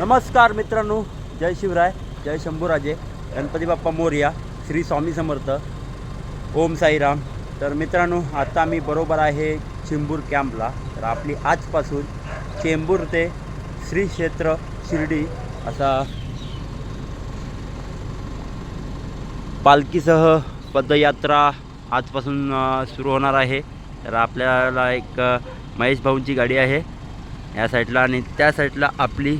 नमस्कार मित्रांनो जय शिवराय जय शंभूराजे गणपती बाप्पा मोर्या श्री स्वामी समर्थ ओम साईराम. तर मित्रांनो आता मी बरोबर आहे चेंबूर कॅम्पला. तर आपली आजपासून चेंबूर ते श्री क्षेत्र शिर्डी असा पालखीसह पदयात्रा आजपासून सुरू होणार आहे. तर आपल्याला एक महेश भाऊंची गाडी आहे. या साईडला आणि त्या साईडला आपली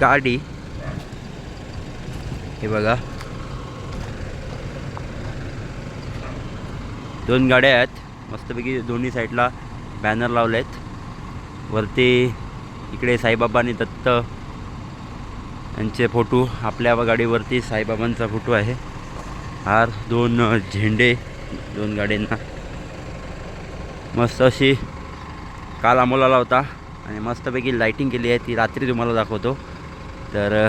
गाडी हे बघा दोन गाड्या आहेत मस्तपैकी दोन्ही साईडला बॅनर लावले आहेत वरती इकडे साईबाबा आणि दत्त यांचे फोटो आपल्या गाडीवरती साईबाबांचा फोटो आहे हार दोन झेंडे दोन गाड्यांना मस्त अशी काल अमोलाला होता आणि मस्तपैकी लाईटिंग केली आहे ती रात्री तुम्हाला दाखवतो तर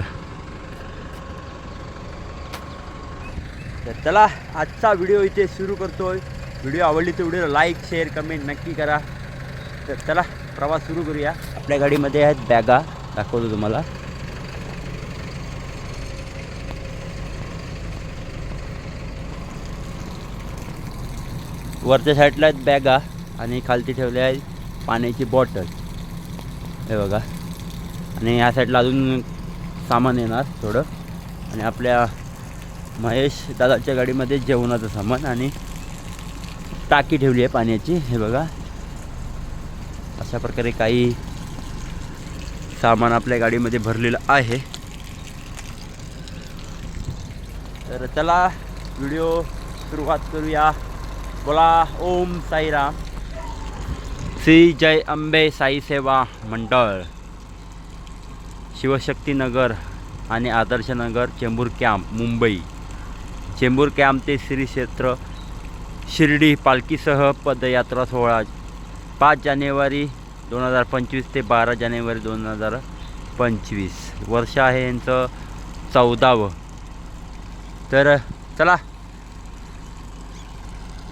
तर चला आजचा व्हिडिओ इथे सुरू करतोय. व्हिडिओ आवडली तर व्हिडिओ लाईक शेअर कमेंट नक्की करा. तर चला प्रवास सुरू करूया. आपल्या गाडीमध्ये आहेत बॅगा दाखवतो तुम्हाला. वरच्या साईडला आहेत बॅगा आणि खालती ठेवले आहेत पाण्याची बॉटल हे बघा. आणि ह्या साईडला अजून सामान येणार थोडं. आणि आपल्या महेश दादाच्या गाडीमध्ये जेवणाचं सामान आणि टाकी ठेवली आहे पाण्याची. हे बघा. अशा प्रकारे काही सामान आपल्या गाडीमध्ये भरलेलं आहे. तर चला व्हिडिओ सुरुवात करूया. बोला ओम साईराम. श्री जय अंबे साई सेवा मंडळ. शिवशक्तीनगर आणि आदर्शनगर चेंबूर कॅम्प मुंबई. चेंबूर कॅम्प ते श्री क्षेत्र शिर्डी पालखीसह पदयात्रा सोहळा. पाच जानेवारी दोन हजार पंचवीस ते बारा जानेवारी दोन हजार पंचवीस. वर्ष आहे यांचं चौदावं. तर चला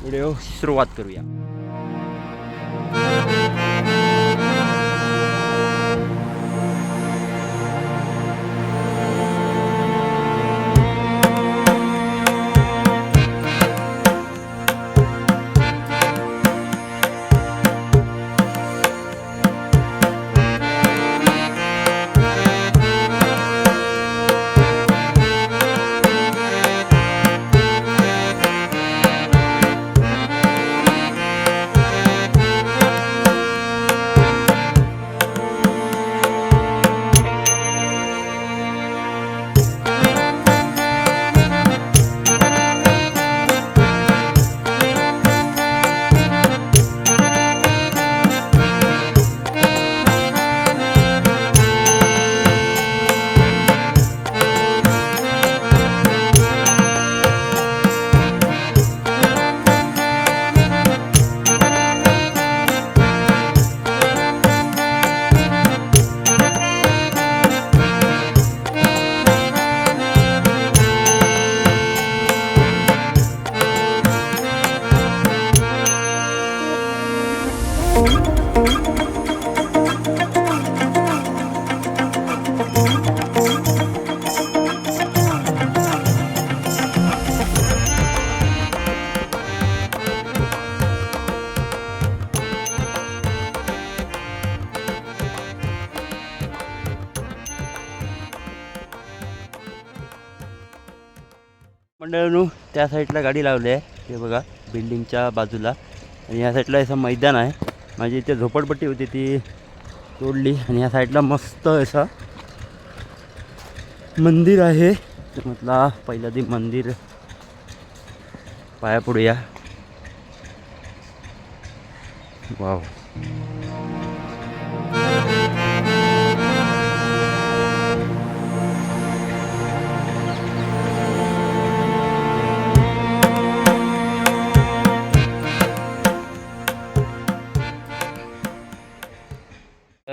व्हिडिओ सुरुवात करूया. मंडळांनो त्या साईडला गाडी लावली आहे. ते बघा बिल्डिंगच्या बाजूला. आणि या साईडला असं मैदान आहे. माझी इथे झोपडपट्टी होती ती तोडली. आणि या साईडला मस्त असं मंदिर आहे. म्हटला पहिला दी मंदिर. पाया पडूया वाव.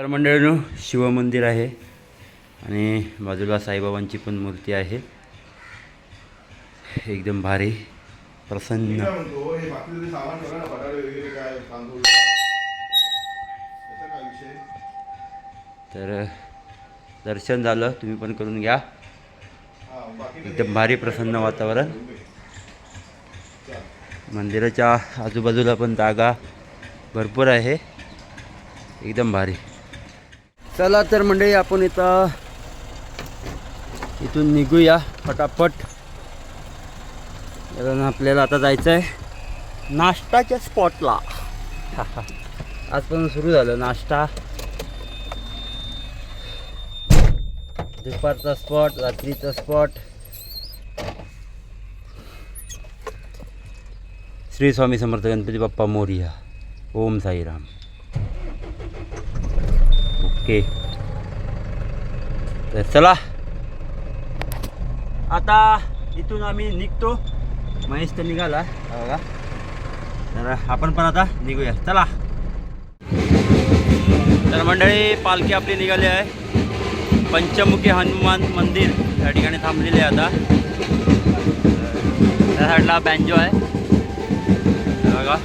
मंडळीनो शिवमंदिर आहे आणि बाजूला साईबाबांची पण मूर्ती आहे. एकदम भारी प्रसन्न. तर दर्शन झालं तुम्ही पण करून घ्या. एकदम भारी प्रसन्न वातावरण. मंदिराच्या आजूबाजूला पण जागा भरपूर आहे. एकदम भारी. चला तर मंडळी आपण इथं इथून निघूया पटापट. कारण आपल्याला आता जायचं आहे नाश्ताच्या स्पॉटला आजपासून सुरू झालं नाश्ता. दुपारचा स्पॉट रात्रीचा स्पॉट श्री स्वामी समर्थ गणपती बाप्पा मोरिया. ओम साईराम. ओके. तर चला. आता इथून आम्ही निघतो. महेश तर निघाला. बघा तर आपण पण आता निघूया. चला. तर मंडळी पालखी आपली निघाली आहे. पंचमुखी हनुमान मंदिर या ठिकाणी थांबलेले आहे आता. त्या साईडला बँजो आहे. बघा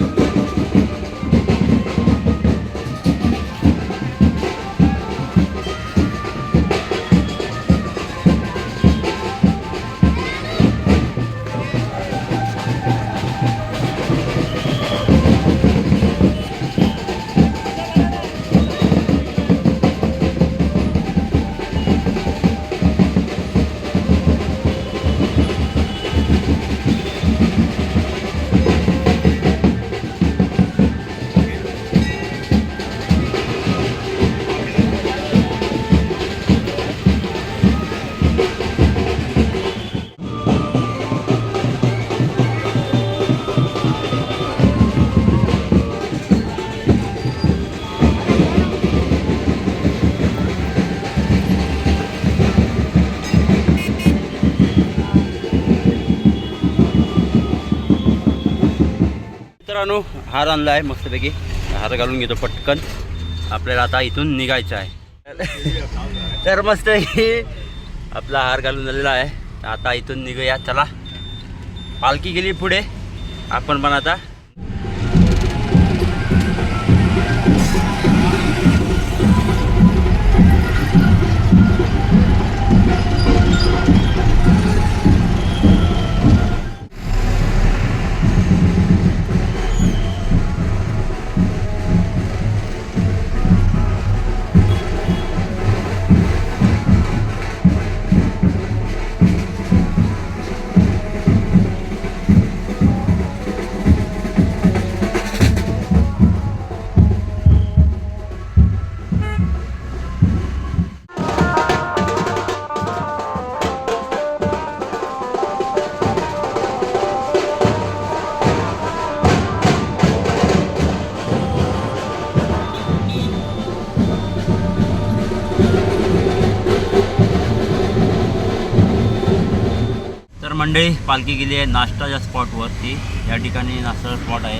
मित्रांनो हार आणला आहे मस्तपैकी. हार घालून घेतो पटकन. आपल्याला आता इथून निघायचं आहे. तर मस्त आपला हार घालून झालेला आहे. आता इथून निघूया. चला. पालखी गेली पुढे. आपण पण आता मंडळी पालखी गेली आहे नाश्ताच्या स्पॉटवरती या ठिकाणी नाश्ता स्पॉट आहे.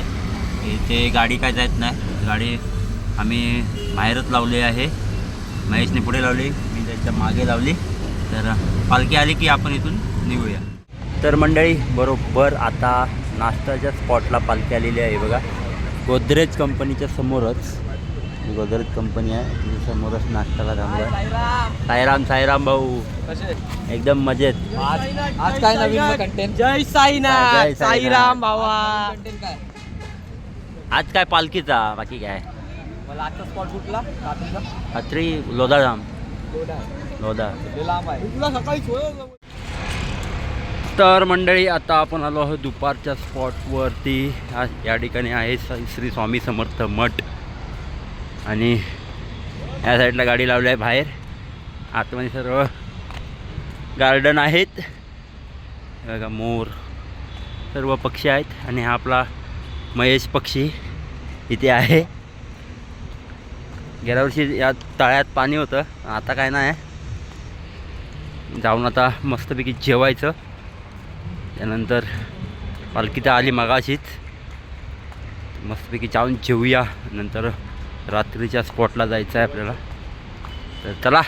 इथे गाडी काय जात नाही. गाडी आम्ही बाहेरच लावली आहे. महेशने पुढे लावली. मी त्याच्यामागे लावली. तर पालखी आली की आपण इथून निघूया. तर मंडळी बरोबर आता नाश्ताच्या स्पॉटला पालखी आलेली आहे बघा. गोदरेज कंपनीच्या समोरच. गोदरेज कंपनी आहे. तिच्या समोरच नाश्ताला थांबला साईराम साईराम भाऊ. एकदम मजेत. आज आज काय नवीन कंटेंट जय साईनाथ साईनाथ. साईराम भावा. काय? आज काय पालखीचा बाकी काय? मला आजचा स्पॉट कुठला? रात्रीचा रात्री लोधाधाम लोधा तर मंडळी आता आपण आलो आहोत दुपारच्या स्पॉटवरती या ठिकाणी आहे श्री स्वामी समर्थ मठ. आणि या साईडला गाडी लावली आहे बाहेर. आतमध्ये सर्व गार्डन आहेत. बघा मोर सर्व पक्षी आहेत आणि हा आपला महेश पक्षी इथे आहे. गेल्या वर्षी या तळ्यात पाणी होतं आता काय नाही. जाऊन आता मस्तपैकी जेवायचं. त्यानंतर पालखी तर आली मगाशीच. मस्तपैकी जाऊन जेवूया नंतर रात्रीच्या स्पॉटला जायचं आहे आपल्याला. तर चला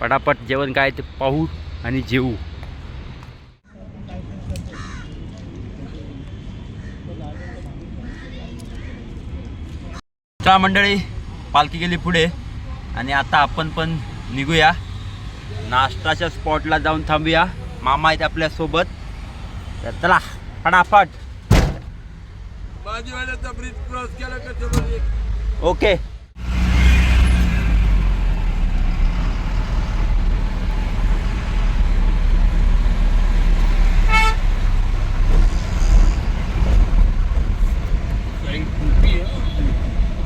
पटापट जेवण काय ते पाहू आणि जेवू चला मंडळी पालखी गेली पुढे. आणि आता आपण पण निघूया. नाश्ताच्या स्पॉटला जाऊन थांबूया. मामा आहेत आपल्यासोबत. तर चला फटाफट ओके.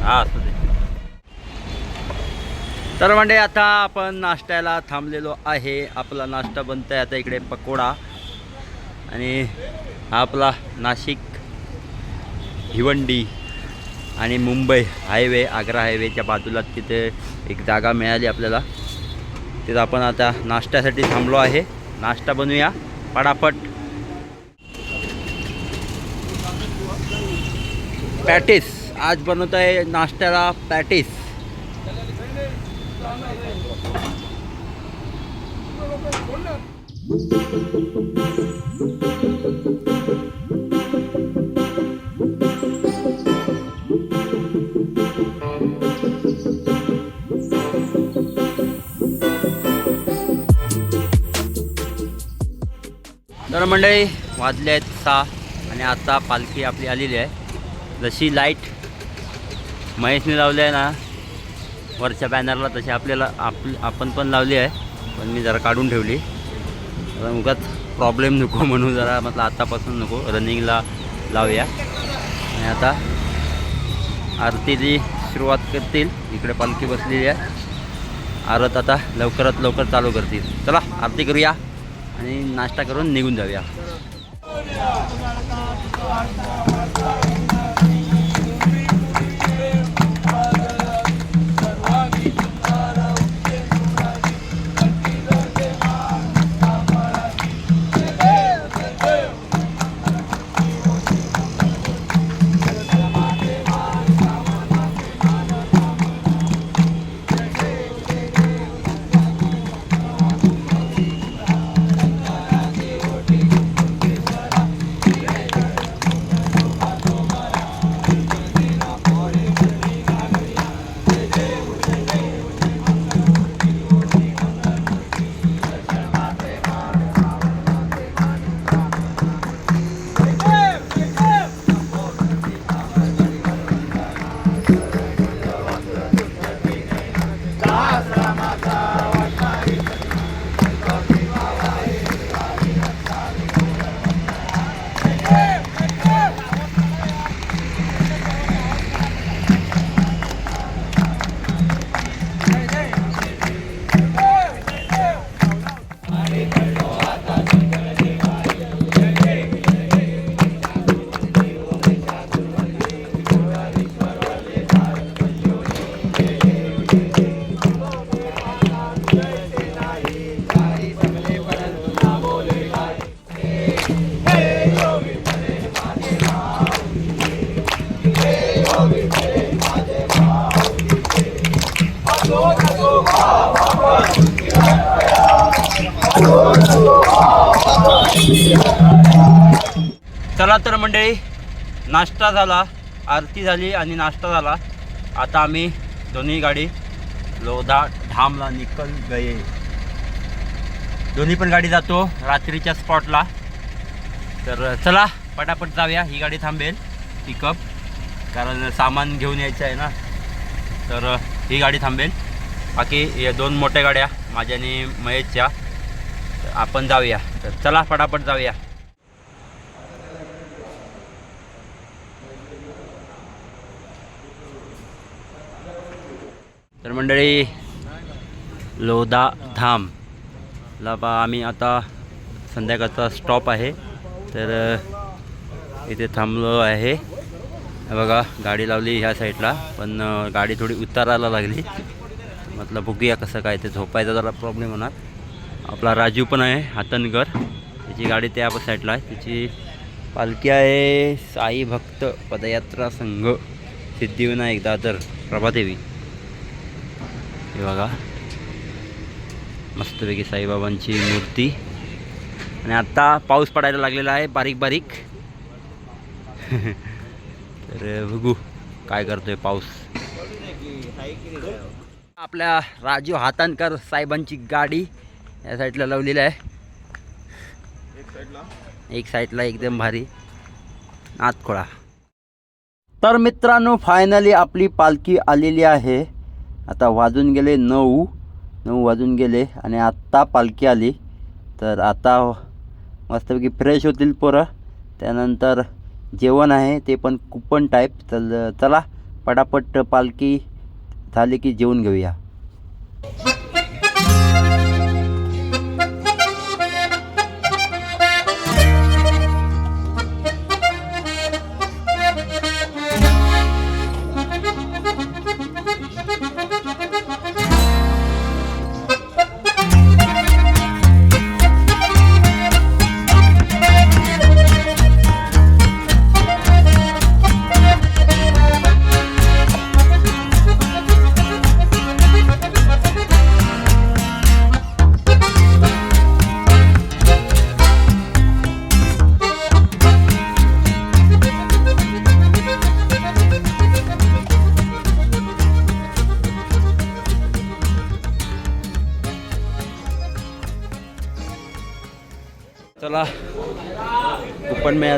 हा तर म्हणजे आता आपण नाश्त्याला थांबलेलो आहे. आपला नाश्ता बनत आहे आता इकडे पकोडा. आणि आपला नाशिक भिवंडी. आणि मुंबई हायवे आग्रा हायवेच्या बाजूला तिथे एक जागा मिळाली आपल्याला. तिथं आपण आता नाश्त्यासाठी थांबलो आहे. नाश्ता बनवूया. पटापट. पॅटीस. आज बनवत आहे नाश्त्याला पॅटीस. मंडळी वाजले आहेत सहा आणि आता पालखी आपली आलेली आहे. जशी लाइट महेशने लावली आहे ना वरच्या बॅनरला तशी आपल्याला आप आपण पण लावली आहे पण मी जरा काढून ठेवली. उगाच प्रॉब्लेम नको म्हणून जरा म्हटलं आत्तापासून नको रनिंगला लावूया. आणि आता आरतीची सुरुवात करतील इकडे पालखी बसलेली आहे. आरत आता लवकरात लवकर चालू करतील. चला आरती करूया. आणि नाश्ता करून निघून जाऊया. चला तर मंडळी नाश्ता झाला आरती झाली आणि नाश्ता झाला. आता आम्ही दोन्ही गाडी लोधा ढामला निकल गये. दोन्ही पण गाडी जातो रात्रीच्या स्पॉटला तर चला पटापट जाऊया ही गाडी थांबेल पिकअप कारण सामान घेऊन यायचं आहे ना. तर ही गाडी थांबेल. बाकी या दोन मोठ्या गाड्या माझ्या आणि महेशच्या. आपण जाऊया. तर चला पटापट जाऊया. तर मंडळी लोधा धाम ला बा आम्ही आता संध्याकाळचा स्टॉप आहे. तर इथे थांबलो आहे. बघा गाडी लावली ह्या साईडला पण गाडी थोडी उतारायला लागली. म्हटलं बघूया कसं काय ते झोपायचा जरा प्रॉब्लेम होणार. आपला राजू पण आहे हातनगर. त्याची गाडी त्या साईडला आहे. त्याची पालखी आहे साई भक्त पदयात्रा संघ. सिद्धिविनायक दादर प्रभादेवी. हे बघा मस्तपैकी साईबाबांची मूर्ती आणि आत्ता पाऊस पडायला लागलेला आहे बारीक बारीक तर बघू काय करतोय पाऊस आपल्या राजीव हातानकर साहेबांची गाडी या साईडला लावलेली आहे एक साईडला एक साईडला एकदम भारी नातखोळा तर मित्रांनो फायनली आपली पालखी आलेली आहे आता वाजून गेले नऊ नऊ वाजून गेले आणि आत्ता पालखी आली. तर आता मस्तपैकी फ्रेश होतील पोरं. त्यानंतर जेवण आहे ते पण कुपन टाईप तर चला पटापट पालखी झाली की जेवून घेऊया.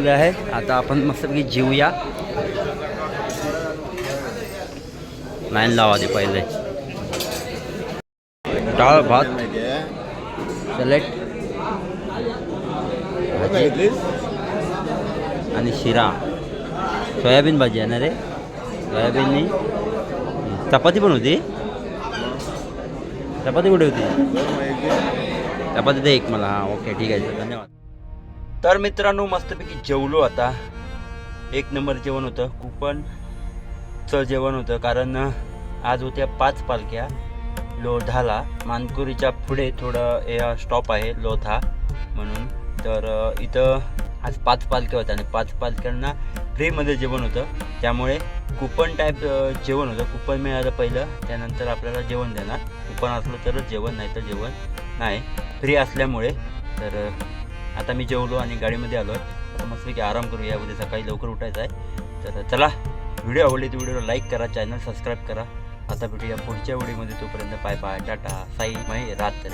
मिळालं आहे. आता आपण मस्तपैकी जेवूया लाईन लावा दे पहिले. डाळ भात. माहिती सॅलेड भाजी. आणि शिरा. सोयाबीन भाजी आहे ना रे? सोयाबीननी चपाती पण होती. चपाती कुठे होती? चपाती दे एक मला. हां ओके ठीक आहे. धन्यवाद. तर मित्रांनो मस्तपैकी जेवलो आता. एक नंबर जेवण होतं कुपनचं जेवण होतं कारण आज होत्या पाच पालख्या. लोधाला मानकुरीच्या पुढे थोडं स्टॉप आहे लोधा म्हणून. तर इथं आज पाच पालख्या होत्या आणि पाच पालख्यांना फ्रीमध्ये जेवण होतं. त्यामुळे कुपन टाईप जेवण होतं. कुपन मिळालं पहिलं त्यानंतर आपल्याला जेवण देणार. कुपन असलं तरच जेवण नाही तर जेवण नाही. फ्री असल्यामुळे तर आता मी जेवलो आणि गाडीमध्ये आलो आहे आता मस्तपैकी आराम करूया. उद्या सकाळी लवकर उठायचं आहे. तर चला व्हिडिओ आवडली तर व्हिडिओला लाईक करा चॅनल सबस्क्राईब करा. आता भेटूया पुढच्या व्हिडिओमध्ये. तोपर्यंत पाय पाय टाटा साई मै रात्र